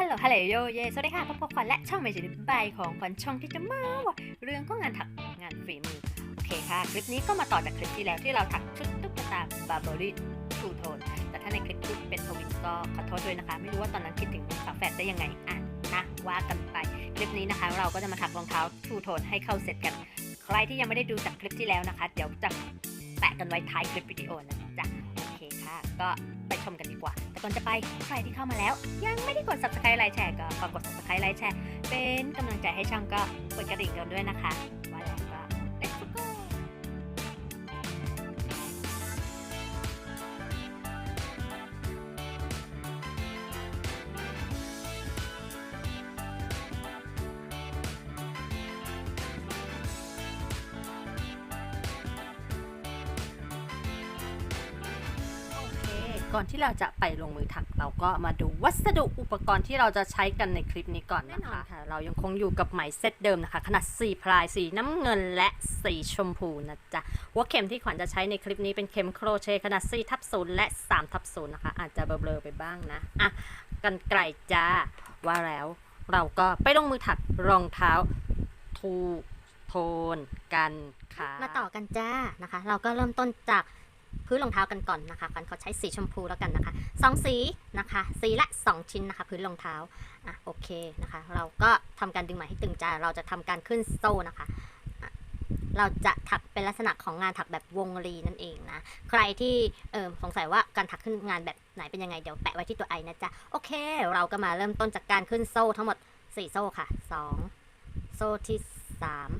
ฮัลโหล ฮัลโหลโยเย สวัสดีค่ะ พบกับขวัญและช่องเมจินบายของขวัญช่องที่จะมาว่าเรื่องก็งานถักงานฝีมือ โอเคค่ะ คลิปนี้ก็มาต่อจากคลิปที่แล้วที่เราถักชุดตุ๊กตาบาร์เบอรี่ทูโทน แต่ถ้าในคลิปที่เป็นทวินก็ขอโทษด้วยนะคะ ไม่รู้ว่าตอนนั้นคิดถึงฝาแฝดได้ยังไง อะนะว่ากันไป คลิปนี้นะคะ เราก็จะมาถักรองเท้าทูโทนให้เข้าเสร็จกัน ใครที่ยังไม่ได้ดูจากคลิปที่แล้วนะคะ เดี๋ยวจะแปะกันไว้ท้ายคลิปวิดีโอนะจ๊ะ ก็ไปชมกันดีกว่า แต่ก่อนจะไปใครที่เข้ามาแล้ว ยังไม่ได้กด subscribe ไลค์แชร์ก็ฝากกด subscribe ไลค์แชร์เป็นกำลังใจให้ช่องก็กดกระดิ่งกันด้วยนะคะ ก่อนที่เราจะไปลงมือถักเราก็มาดูวัสดุอุปกรณ์ที่เราจะใช้กันในคลิปนี้ก่อนนะคะค่ะเรายังคงอยู่กับไหมเซตเดิมนะคะ ขนาด4พลายสีน้ำเงินและสีชมพูนะจ๊ะหัวเข็มที่ขวัญจะใช้ในคลิปนี้เป็นเข็มโครเชต์ขนาด4ทับ0และ3ทับ0นะคะ อาจจะเบลอๆไปบ้างนะอะกันไกลจ้าว่าแล้วเราก็ไปลงมือถักรองเท้าทูโทนกันค่ะมาต่อกันจ้านะคะ เราก็เริ่มต้นจาก พื้นรองเท้ากันก่อนนะคะฟันเขาใช้สีชมพูแล้วกันนะคะสองสีนะคะ สีละ 2 ชิ้นนะคะ พื้นรองเท้าอะโอเคนะคะ เราก็ทำการดึงไหมให้ตึงจ้าเราจะทำการขึ้นโซ่นะคะอะเราจะถักเป็นลักษณะของงานถักแบบวงรีนั่นเองนะ ใครที่เออสงสัยว่าการถักขึ้นงานแบบไหนเป็นยังไง เดี๋ยวแปะไว้ที่ตัวไอนะจ๊ะ โอเค เราก็มาเริ่มต้นจากการขึ้นโซ่ทั้งหมด 4 โซ่ค่ะ 2 โซ่ที่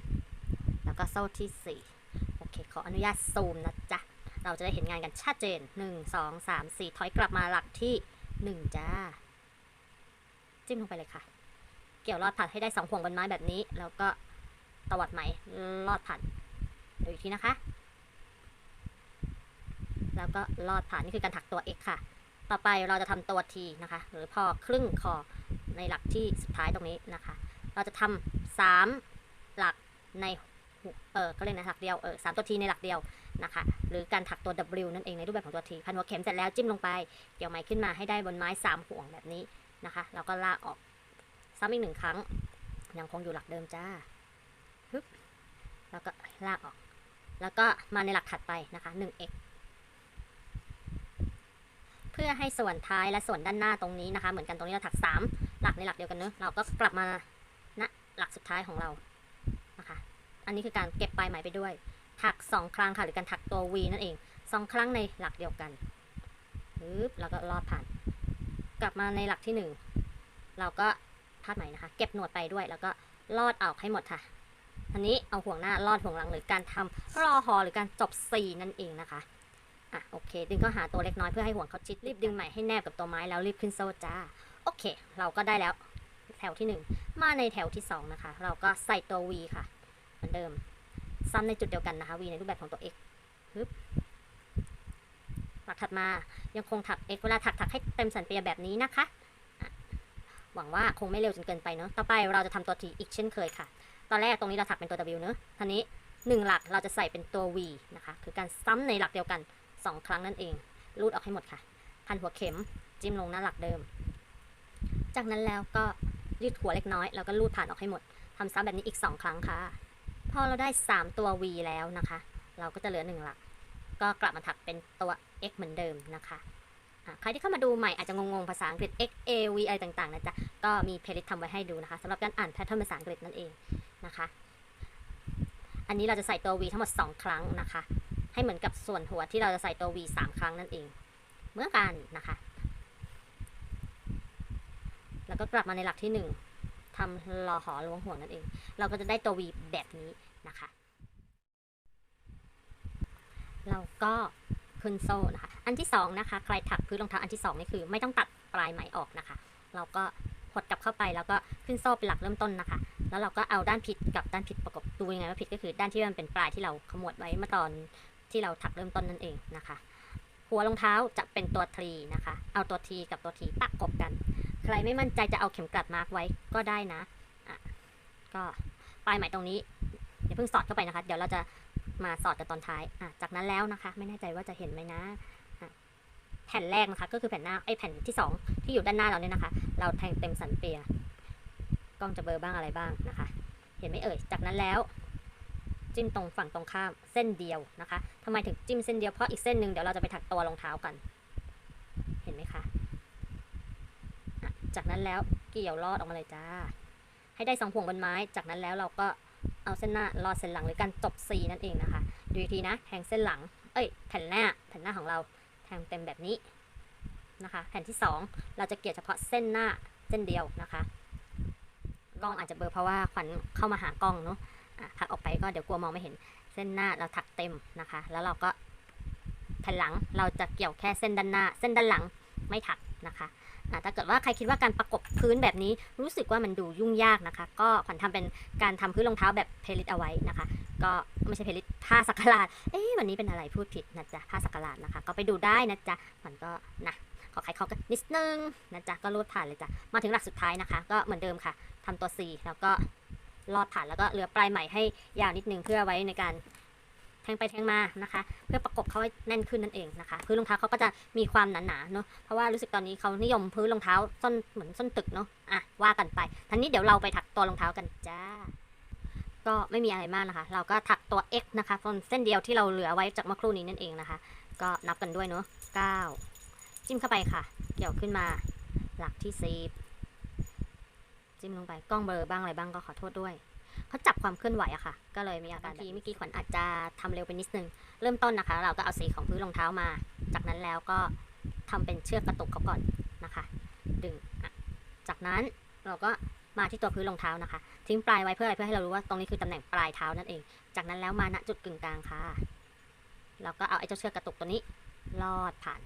3 แล้วก็โซ่ที่ 4 โอเค ขออนุญาตซูมนะจ๊ะ เราจะได้เห็นงานกันชัดเจน 1 2 3 4 ถอยกลับมาหลักที่ 1 จ้า จิ้มลงไปเลยค่ะ เกี่ยวลอดผ่านให้ได้ 2 ห่วงบนไม้แบบนี้ แล้วก็ตวัดไหมลอดผ่านดูอีกทีนะคะ แล้วก็ลอดผ่านนี่คือการถักตัว x ค่ะ ต่อไปเราจะทำตัว t นะคะ หรือพอครึ่งคอในหลักที่สุดท้ายตรงนี้นะคะ เราจะทำสามหลักในเออก็เลยกนะหลักเดียวเออสามตัว t ในหลักเดียว นะคะ หรือการถักตัว W นั่นเองในรูปแบบของตัว T พันหัวเข็มเสร็จแล้วจิ้มลงไป เกี่ยวไหมขึ้นมาให้ได้บนไม้ 3 ห่วงแบบนี้นะคะแล้วก็ลากออกซ้ำอีกหนึ่งครั้ง ยังคงอยู่หลักเดิมจ้าฮึบแล้วก็ลากออก แล้วก็มาในหลักถัดไปนะคะ 1x เพื่อให้ส่วนท้ายและส่วนด้านหน้าตรงนี้นะคะ เหมือนกันตรงนี้เราถัก 3 หลักในหลักเดียวกันเนอะเราก็กลับมาณหลักสุดท้ายของเรานะคะ อันนี้คือการเก็บปลายไหมไปด้วย ถักสองครั้งค่ะหรือการถักตัว V นั่นเองสองครั้งในหลักเดียวกันปึ๊บแล้วก็ลอดผ่าน กลับมาในหลักที่หนึ่งเราก็พาดไหมนะคะ เก็บหนวดไปด้วยแล้วก็ลอดออกให้หมดค่ะอันนี้เอาห่วงหน้าลอดห่วงหลังหรือการทำรอหอหรือการจบ C นั่นเองนะคะอะโอเค ดึงเข้าหาตัวเล็กน้อยเพื่อให้ห่วงเขาชิดรีบดึงไหม่ให้แนบกับตัวไม้แล้วรีบขึ้นโซ่จ้าโอเค เราก็ได้แล้วแถวที่หนึ่งมาในแถวที่สองนะคะ เราก็ใส่ตัว V ค่ะ เหมือนเดิม ซ้ำในจุดเดียวกันนะคะ v ในรูปแบบของตัว x ฮึบหลักถัดมายังคงถัก x เวลาถักถักให้เต็มสันเปียแบบนี้นะคะ หวังว่าคงไม่เร็วจนเกินไปเนาะต่อไปเราจะทำตัว t อีกเช่นเคยค่ะ ตอนแรกตรงนี้เราถักเป็นตัว w เนาะทีนี้หนึ่งหลักเราจะใส่เป็นตัว v นะคะ คือการซ้ำในหลักเดียวกันสองครั้งนั่นเอง รูดออกให้หมดค่ะ พันหัวเข็มจิ้มลงหน้าหลักเดิม จากนั้นแล้วก็ยืดหัวเล็กน้อยแล้วก็รูดผ่านออกให้หมดทำซ้ำแบบนี้อีกสองครั้งค่ะ พอเราได้ 3 ตัว v แล้วนะคะ เราก็จะเหลือ 1 หลัก ก็กลับมาถักเป็นตัว x เหมือนเดิมนะคะใครที่เข้ามาดูใหม่อาจจะงงๆภาษาอังกฤษ x a v อะไรต่างๆนะจ๊ะ ก็มีเพลย์ทำไว้ให้ดูนะคะสำหรับการอ่านแพทเทิร์นภาษาอังกฤษนั่นเองนะคะ อันนี้เราจะใส่ตัว v ทั้งหมด 2 ครั้งนะคะ ให้เหมือนกับส่วนหัวที่เราจะใส่ตัว v 3 ครั้งนั่นเอง เมื่อกันนะคะ แล้วก็กลับมาในหลักที่ 1 ทำรอหอล้วงห่วงนั่นเอง เราก็จะได้ตัว v แบบนี้นะคะ เราก็ขึ้นโซ่นะคะ อันที่สองนะคะ ใครถักพื้นรองเท้าอันที่สองนี่คือ ไม่ต้องตัดปลายไหมออกนะคะ เราก็หดกลับเข้าไปแล้วก็ขึ้นโซ่เป็นหลักเริ่มต้นนะคะ แล้วเราก็เอาด้านผิดกับด้านผิดประกบดูยังไงว่าผิดก็คือด้านที่มันเป็นปลายที่เราขมวดไว้เมื่อตอนที่เราถักเริ่มต้นนั่นเองนะคะ หัวรองเท้าจะเป็นตัวทีนะคะ เอาตัวทีกับตัวทีประกบกัน รไม่มั่นใจจะเอาเข็มกลัดมาร์กไว้ก็ได้นะอะก็ปลายไหมตรงนี้อย่าเพิ่งสอดเข้าไปนะคะ เดี๋ยวเราจะมาสอดกันตอนท้ายอะจากนั้นแล้วนะคะ ไม่แน่ใจว่าจะเห็นไหมนะแผ่นแรกนะคะ ก็คือแผ่นหน้าไอ้แผ่นที่สองที่อยู่ด้านหน้าเราเนี่ยนะคะ เราแทงเต็มสันเปียกล้องจะเบลอบ้างอะไรบ้างนะคะ เห็นไหมเอ่ย จากนั้นแล้ว จิ้มตรงฝั่งตรงข้ามเส้นเดียวนะคะทำไมถึงจิ้มเส้นเดียวเพราะอีกเส้นหนึ่งเดี๋ยวเราจะไปถักตัวรองเท้ากัน เห็นไหมคะอะ จากนั้นแล้วเกี่ยวลอดออกมาเลยจ้า ให้ได้สองห่วงบนไม้ จากนั้นแล้วเราก็เอาเส้นหน้าลอดเส้นหลังหรือการจบสีนั่นเองนะคะ ดูอีกทีนะ แทงเส้นหลัง เอ้ย แผ่นหน้า แผ่นหน้าของเรา แทงเต็มแบบนี้นะคะ แผ่นที่สองเราจะเกี่ยวเฉพาะเส้นหน้าเส้นเดียวนะคะ กล้องอาจจะเบลอเพราะว่าขวัญเข้ามาหากล้องเนาะอะถักออกไปก็เดี๋ยวกลัวมองไม่เห็น เส้นหน้าเราถักเต็มนะคะ แล้วเราก็แผ่นหลังเราจะเกี่ยวแค่เส้นด้านหน้า เส้นด้านหลังไม่ถักนะคะ ถ้าเกิดว่าใครคิดว่าการประกบพื้นแบบนี้รู้สึกว่ามันดูยุ่งยากนะคะ ก็ขวัญทำเป็นการทำพื้นรองเท้าแบบเพลิตเอาไว้นะคะ ก็ไม่ใช่เพลิตผ้าสักหลาดเอ๊ะวันนี้เป็นอะไรพูดผิดนะจ๊ะผ้าสักหลาดนะคะ ก็ไปดูได้นะจ๊ะขวัญก็นะขอใครเขากันนิดนึงนะจ๊ะก็รูดผ่านเลยจ้ะมาถึงหลักสุดท้ายนะคะ ก็เหมือนเดิมค่ะทำตัว C แล้วก็ลอดผ่านแล้วก็เหลือปลายไหมให้ยาวนิดนึงเพื่อไว้ในการ งไปแทงมานะคะ เพื่อประกบเขาให้แน่นขึ้นนั่นเองนะคะ พื้นรองเท้าเขาก็จะมีความหนาๆเนาะเพราะว่ารู้สึกตอนนี้เขานิยมพื้นรองเท้าส้นเหมือนส้นตึกเนาะอะว่ากันไปทันนี้เดี๋ยวเราไปถักตัวรองเท้ากันจ้าก็ไม่มีอะไรมากนะคะ เราก็ถักตัว x นะคะตรงเส้นเดียวที่เราเหลือไว้จากเมื่อครู่นี้นั่นเองนะคะ ก็นับกันด้วยเนาะ9 จิ้มเข้าไปค่ะ เกี่ยวขึ้นมา หลักที่10จิ้มลงไปกล้องเบลอบ้างอะไรบ้างก็ขอโทษด้วย เขาจับความเคลื่อนไหวอะค่ะ ก็เลยมีอาการทีเมื่อกี้ขวัญอาจจะทำเร็วไปนิดนึง เริ่มต้นนะคะ เราก็เอาสีของพื้นรองเท้ามา จากนั้นแล้วก็ทำเป็นเชือกกระตุกเขาก่อนนะคะ ดึงอะจากนั้นเราก็มาที่ตัวพื้นรองเท้านะคะ ทิ้งปลายไว้เพื่ออะไรเพื่อให้เรารู้ว่าตรงนี้คือตำแหน่งปลายเท้านั่นเอง จากนั้นแล้วมาณจุดกึ่งกลางค่ะ เราก็เอาไอ้เจ้าเชือกกระตุกตัวนี้ลอดผ่าน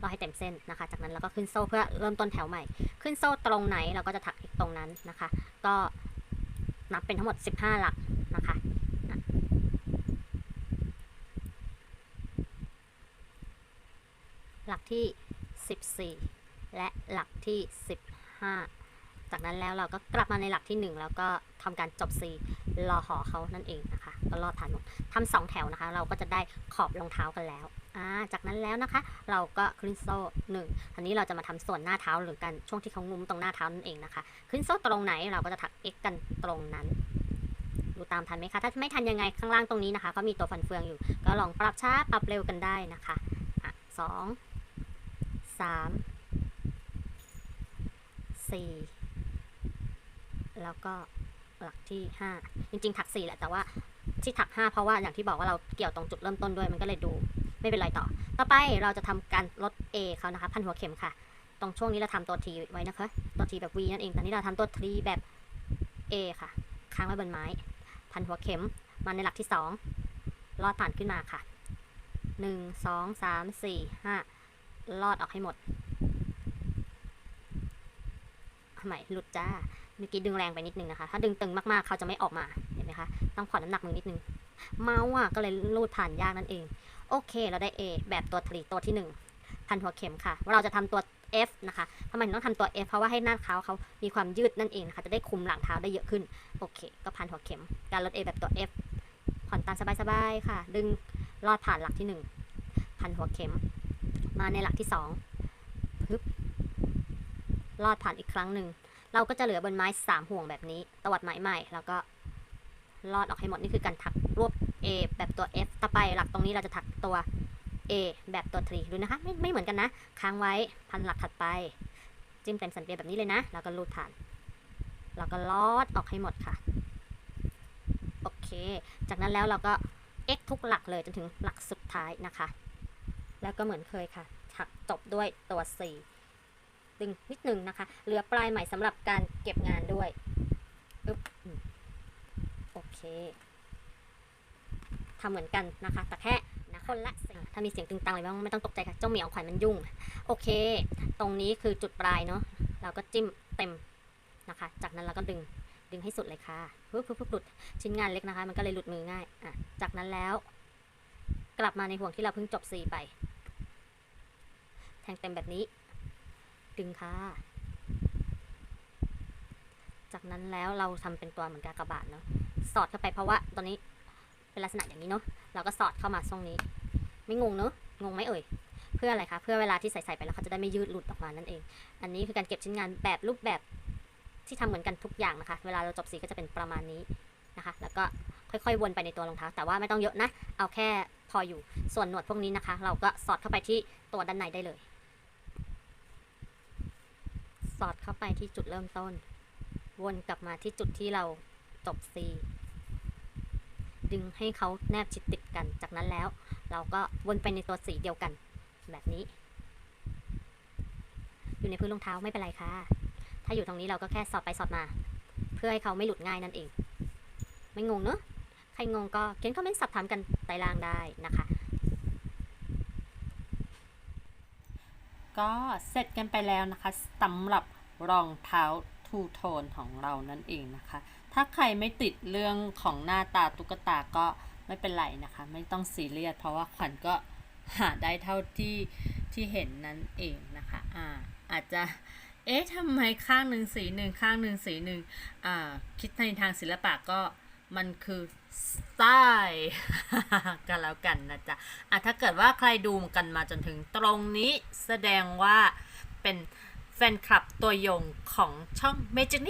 ลอดให้เต็มเส้นนะคะ จากนั้นเราก็ขึ้นโซ่เพื่อเริ่มต้นแถวใหม่ ขึ้นโซ่ตรงไหนเราก็จะถักอีกตรงนั้นนะคะ ก็ นับเป็นทั้งหมด 15 หลักนะคะ หลักที่ 14 และหลักที่ 15 จากนั้นแล้วเราก็กลับมาในหลักที่ 1 แล้วก็ทำการจบ C รอหอเขานั่นเองนะคะ ก็รอดผ่านหมดทำสองแถวนะคะ เราก็จะได้ขอบรองเท้ากันแล้ว จากนั้นแล้วนะคะ เราก็ขึ้นโซ่หนึ่งอันนี้เราจะมาทำส่วนหน้าเท้าหรือกันช่วงที่เขางุ้มตรงหน้าเท้านั่นเองนะคะขึ้นโซ่ตรงไหนเราก็จะถัก x กันตรงนั้นดูตามทันไหมคะ ถ้าไม่ทันยังไงข้างล่างตรงนี้นะคะ ก็มีตัวฟันเฟืองอยู่ ก็ลองปรับช้าปรับเร็วกันได้นะคะอะสองสามสี่แล้วก็หลักที่ห้าจริงๆถักสี่แหละแต่ว่าที่ถักห้าเพราะว่าอย่างที่บอกว่าเราเกี่ยวตรงจุดเริ่มต้นด้วยมันก็เลยดู ไม่เป็นไรต่อ ต่อไปเราจะทำการลด A เขานะคะ พันหัวเข็มค่ะ ตรงช่วงนี้เราทำตัว T ไว้นะคะ ตัว T แบบ V นั่นเอง ตอนนี้เราทำตัว T แบบ A ค่ะ ค้างไว้บนไม้ พันหัวเข็มมาในหลักที่สองลอดผ่านขึ้นมาค่ะหนึ่งสองสามสี่ห้าลอดออกให้หมดทำไมหลุดจ้า เมื่อกี้ดึงแรงไปนิดนึงนะคะ ถ้าดึงตึงมากๆ เขาจะไม่ออกมา เห็นไหมคะ ต้องผ่อนน้ำหนักมือนิดนึง เมาส์อะ ก็เลยลูดผ่านยากนั่นเอง โอเค เราได้ A แบบตัวทรีตัวที่หนึ่งพันหัวเข็มค่ะเราจะทำตัว F นะคะทำไมถึงต้องทำตัว F เพราะว่าให้หน้าเท้าเขามีความยืดนั่นเองนะคะ จะได้คุมหลังเท้าได้เยอะขึ้น โอเค ก็พันหัวเข็ม การลด A แบบตัว F ผ่อนตามสบายๆค่ะ ดึงลอดผ่านหลักที่หนึ่งพันหัวเข็ม มาในหลักที่สองปึ๊บลอดผ่านอีกครั้งหนึ่ง เราก็จะเหลือบนไม้สามห่วงแบบนี้ ตวัดไม้ใหม่ แล้วก็ลอดออกให้หมด นี่คือการถัก รวบ A แบบตัว F ต่อไปหลักตรงนี้เราจะถักตัว A แบบตัว3ดูนะคะไม่ไม่เหมือนกันนะ ค้างไว้พันหลักถัดไป จิ้มเต็มสันเปียแบบนี้เลยนะ แล้วก็ลูดผ่าน แล้วก็ลอดออกให้หมดค่ะ โอเค จากนั้นแล้วเราก็ x ทุกหลักเลยจนถึงหลักสุดท้ายนะคะ แล้วก็เหมือนเคยค่ะ ถักจบด้วยตัว4ดึงนิดนึงนะคะ เหลือปลายใหม่สำหรับการเก็บงานด้วยอโอเค ทำเหมือนกันนะคะ แต่แค่นะคนละเสียงถ้ามีเสียงตึงตังอะไรบ้างไม่ต้องตกใจค่ะเจ้าเหมียวขวัญมันยุ่ง โอเค ตรงนี้คือจุดปลายเนาะเราก็จิ้มเต็มนะคะ จากนั้นเราก็ดึงดึงให้สุดเลยค่ะปึ๊บปึ๊บปึ๊บหลุดชิ้นงานเล็กนะคะ มันก็เลยหลุดมือง่ายอะจากนั้นแล้ว กลับมาในห่วงที่เราเพิ่งจบซีไป แทงเต็มแบบนี้ ดึงค่ะ จากนั้นแล้วเราทำเป็นตัวเหมือนกากบาทเนาะสอดเข้าไปเพราะว่าตอนนี้ เป็นลักษณะอย่างนี้เนาะเราก็สอดเข้ามาตรงนี้ ไม่งงเนาะงงไหมเอ่ยเพื่ออะไรคะเพื่อเวลาที่ใส่ๆไปแล้วเขาจะได้ไม่ยืดหลุดออกมานั่นเอง อันนี้คือการเก็บชิ้นงานแบบรูปแบบที่ทำเหมือนกันทุกอย่างนะคะ เวลาเราจบสีก็จะเป็นประมาณนี้นะคะ แล้วก็ค่อยๆวนไปในตัวรองเท้า แต่ว่าไม่ต้องเยอะนะ เอาแค่พออยู่ ส่วนหนวดพวกนี้นะคะ เราก็สอดเข้าไปที่ตัวด้านในได้เลย สอดเข้าไปที่จุดเริ่มต้น วนกลับมาที่จุดที่เราจบซี ดึงให้เขาแนบชิดติดกัน จากนั้นแล้ว เราก็วนไปในตัวสีเดียวกัน แบบนี้ อยู่ในพื้นรองเท้าไม่เป็นไรค่ะ ถ้าอยู่ตรงนี้เราก็แค่สอดไปสอดมา เพื่อให้เขาไม่หลุดง่ายนั่นเอง ไม่งงเนอะใครงงก็เขียนคอมเมนต์สอบถามกันใต้ล่างได้นะคะ ก็เสร็จกันไปแล้วนะคะสำหรับรองเท้าทูโทนของเรานั่นเองนะคะ ถ้าใครไม่ติดเรื่องของหน้าตาตุ๊กตาก็ไม่เป็นไรนะคะ ไม่ต้องซีเรียสเพราะว่าขวัญก็หาได้เท่าที่ที่เห็นนั่นเองนะคะอ่าอาจจะเอ๊ะทำไมข้างหนึ่งสีหนึ่งข้างหนึ่งสีหนึ่งอ่าคิดในทางศิลปะก็มันคือสไตล์กันแล้วกันนะจ๊ะอะถ้าเกิดว่าใครดูกันมาจนถึงตรงนี้แสดงว่าเป็นแฟนคลับตัวยงของช่อง Magic n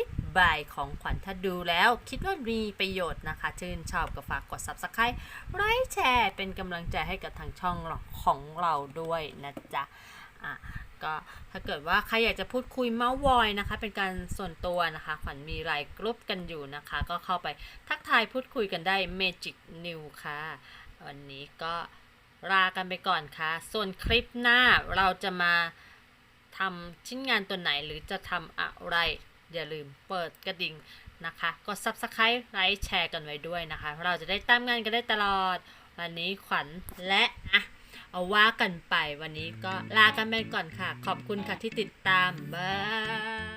i t by ของขวัญถ้าดูแล้วคิดว่ามีประโยชน์นะคะ ชื่นชอบก็ฝากกด Subscribe ไลค์แชร์ เป็นกำลังใจให้กับทางช่องของเราด้วยนะจ๊ะอะก็ถ้าเกิดว่าใครอยากจะพูดคุยเมาส์วอยนะคะ เป็นการส่วนตัวนะคะ ขวัญมีไลน์กลุ่มกันอยู่นะคะ ก็เข้าไปทักทายพูดคุยกันได้ Magic New ค่ะ วันนี้ก็ลากันไปก่อนค่ะ ส่วนคลิปหน้าเราจะมาทำชิ้นงานตัวไหนหรือจะทำอะไร อย่าลืมเปิดกระดิ่งนะคะ กด Subscribe ไลค์แชร์กันไว้ด้วยนะคะ เราจะได้ตามงานกันได้ตลอด วันนี้ขวัญและอะเอาว่ากันไปวันนี้ก็ลากันไปก่อนค่ะ ขอบคุณค่ะที่ติดตาม บ๊าย